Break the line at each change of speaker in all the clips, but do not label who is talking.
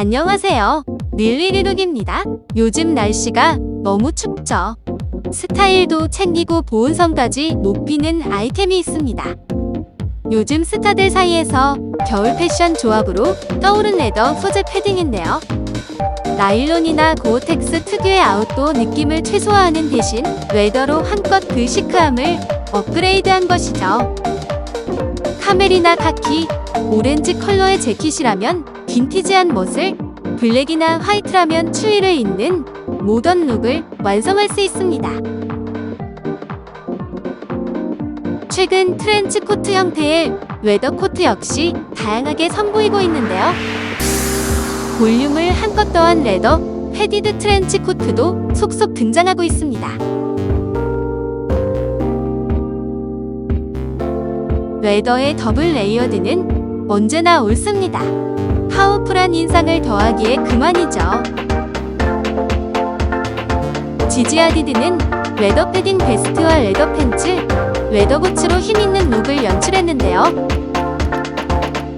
안녕하세요. 릴리리룩입니다. 요즘 날씨가 너무 춥죠. 스타일도 챙기고 보온성까지 높이는 아이템이 있습니다. 요즘 스타들 사이에서 겨울 패션 조합으로 떠오른 레더 소재 패딩인데요. 나일론이나 고어텍스 특유의 아웃도어 느낌을 최소화하는 대신 웨더로 한껏 그 시크함을 업그레이드한 것이죠. 카멜이나 카키, 오렌지 컬러의 재킷이라면 빈티지한 멋을, 블랙이나 화이트라면 추위를 잇는 모던 룩을 완성할 수 있습니다. 최근 트렌치 코트 형태의 웨더 코트 역시 다양하게 선보이고 있는데요. 볼륨을 한껏 더한 레더 패디드 트렌치 코트도 속속 등장하고 있습니다. 웨더의 더블 레이어드는 언제나 옳습니다. 파워풀한 인상을 더하기에 그만이죠. 지지아디드는 웨더 패딩 베스트와 레더 팬츠, 웨더 부츠로 힘있는 룩을 연출했는데요.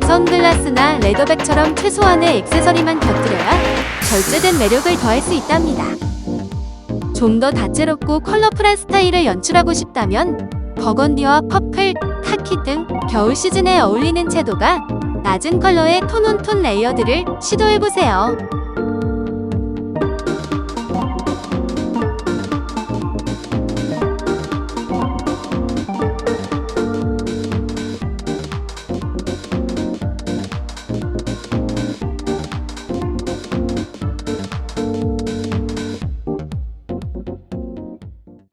선글라스나 레더백처럼 최소한의 액세서리만 곁들여야 절제된 매력을 더할 수 있답니다. 좀 더 다채롭고 컬러풀한 스타일을 연출하고 싶다면 버건디와 퍼플, 카키 등 겨울 시즌에 어울리는 채도가 낮은 컬러의 톤온톤 레이어드를 시도해보세요.